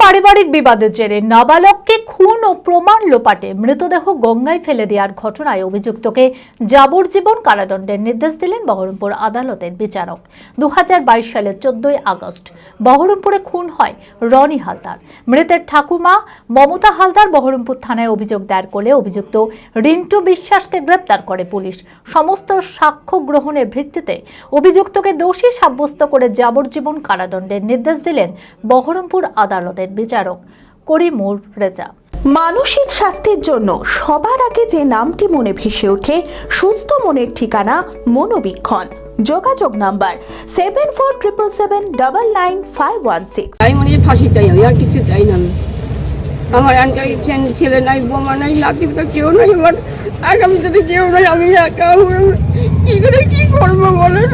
পারিবারিক বিবাদের জেরে নাবালককে খুন ও প্রমাণ লোপাটে মৃতদেহ গঙ্গায় ফেলে দেওয়ার ঘটনায় অভিযুক্তকে যাবজ্জীবন কারাদণ্ডের নির্দেশ দিলেন বহরমপুর আদালতের বিচারক। দু হাজার বাইশ সালের চোদ্দই আগস্ট, বহরমপুরে খুন হয় রনি হালদার। মৃতের ঠাকুমা মমতা হালদার বহরমপুর থানায় অভিযোগ দায়ের করলে অভিযুক্ত রিন্টু বিশ্বাসকে গ্রেপ্তার করে পুলিশ। সমস্ত সাক্ষ্য গ্রহণের ভিত্তিতে অভিযুক্তকে দোষী সাব্যস্ত করে যাবজ্জীবন কারাদণ্ডের নির্দেশ দিলেন বহরমপুর আদালতের বিচারক করিমুর রেজা। মানসিক স্বাস্থ্যের জন্য সবার আগে যে নামটি মনে ভেসে ওঠে সুস্থ মনের ঠিকানা মনোবীক্ষণ। যোগাযোগ number seven four triple seven double nine five one six তাই মনে হয় ফাঁসি চাই আমি আর কিছু চাই না আমি। আমার আনটাই ছেলে নাই বোমা নাই নাতি তো কেউ নাই আমার। আগামী যদি কেউ নাই আমি একা কি করে কি করব বলেন?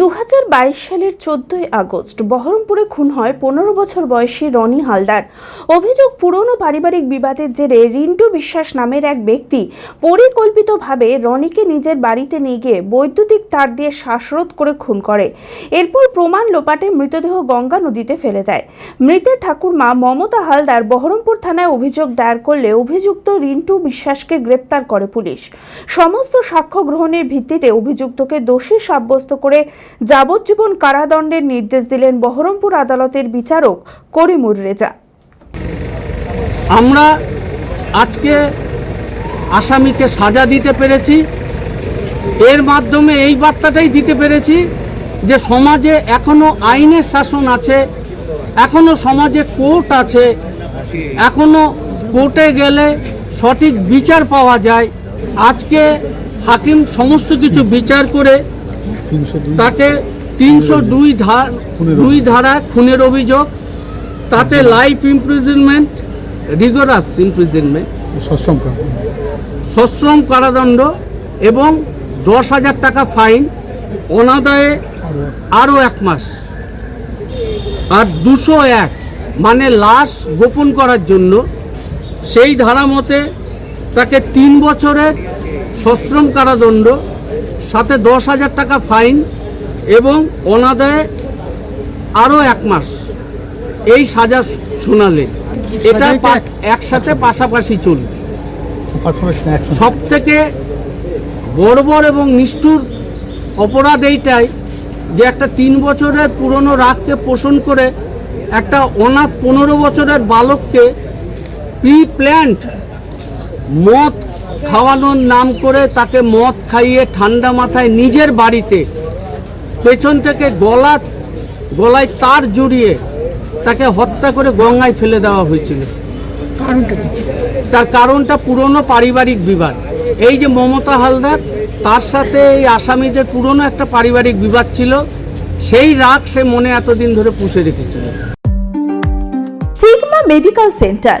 দু হাজার বাইশ সালের চোদ্দই আগস্ট বহরমপুরে খুন হয় পনেরো বছর বয়সী রনি হালদার। অভিযোগ, পুরনো পারিবারিক বিবাদের জেরে রিন্টু বিশ্বাস নামের এক ব্যক্তি পরিকল্পিতভাবে রনিকে নিজের বাড়িতে নিয়ে গিয়ে বৈদ্যুতিক তার দিয়ে শ্বাসরোধ করে খুন করে। এরপর প্রমাণ লোপাটে মৃতদেহ গঙ্গা নদীতে ফেলে দেয়। মৃতের ঠাকুরমা মমতা হালদার বহরমপুর থানায় অভিযোগ দায়ের করলে অভিযুক্ত রিন্টু বিশ্বাসকে গ্রেপ্তার করে পুলিশ। সমস্ত সাক্ষ্য গ্রহণের ভিত্তিতে অভিযুক্তকে দোষী সাব্যস্ত করে যাবজ্জীবন কারাদণ্ডের নির্দেশ দিলেন বহরমপুর আদালতের বিচারক করিমুর রেজা। আমরা আজকে আসামিকে সাজা দিতে পেরেছি। এর মাধ্যমে এই বার্তাটাই দিতে পেরেছি যে সমাজে এখনও আইনের শাসন আছে, এখনও সমাজে কোর্ট আছে, এখনও কোর্টে গেলে সঠিক বিচার পাওয়া যায়। আজকে হাকিম সমস্ত কিছু বিচার করে তাকে তিনশো দুই। ধার দুই ধারা খুনের অভিযোগ তাতে লাইফ ইমপ্রিজনমেন্ট রিগোরাস ইমপ্রিজনমেন্ট সশ্রম কারাদণ্ড এবং দশ হাজার টাকা ফাইন অনাদায়ে আরও এক মাস। আর দুশো এক মানে লাশ গোপন করার জন্য সেই ধারা মতে তাকে তিন বছরের সশ্রম কারাদণ্ড সাথে দশ হাজার টাকা ফাইন এবং অনাদায়ে আরও এক মাস এই সাজা শোনালে। এটা একসাথে পাশাপাশি চলবে। সব থেকে বর্বর এবং নিষ্ঠুর অপরাধ এইটাই যে একটা তিন বছরের পুরনো রাগকে পোষণ করে একটা অনাথ পনেরো বছরের বালককে প্রি প্ল্যান্ট মদ খাওয়ানোর নাম করে তাকে মদ খাইয়ে ঠান্ডা মাথায় নিজের বাড়িতে পেছন থেকে গলা গলায় তার জড়িয়ে তাকে হত্যা করে গঙ্গায় ফেলে দেওয়া হয়েছিল। তার কারণটা পুরনো পারিবারিক বিবাদ। এই যে মমতা হালদার তার সাথে এই আসামিদের পুরনো একটা পারিবারিক বিবাদ ছিল সেই রাগ সে মনে এতদিন ধরে পুষে রেখেছিল। Sigma medical centre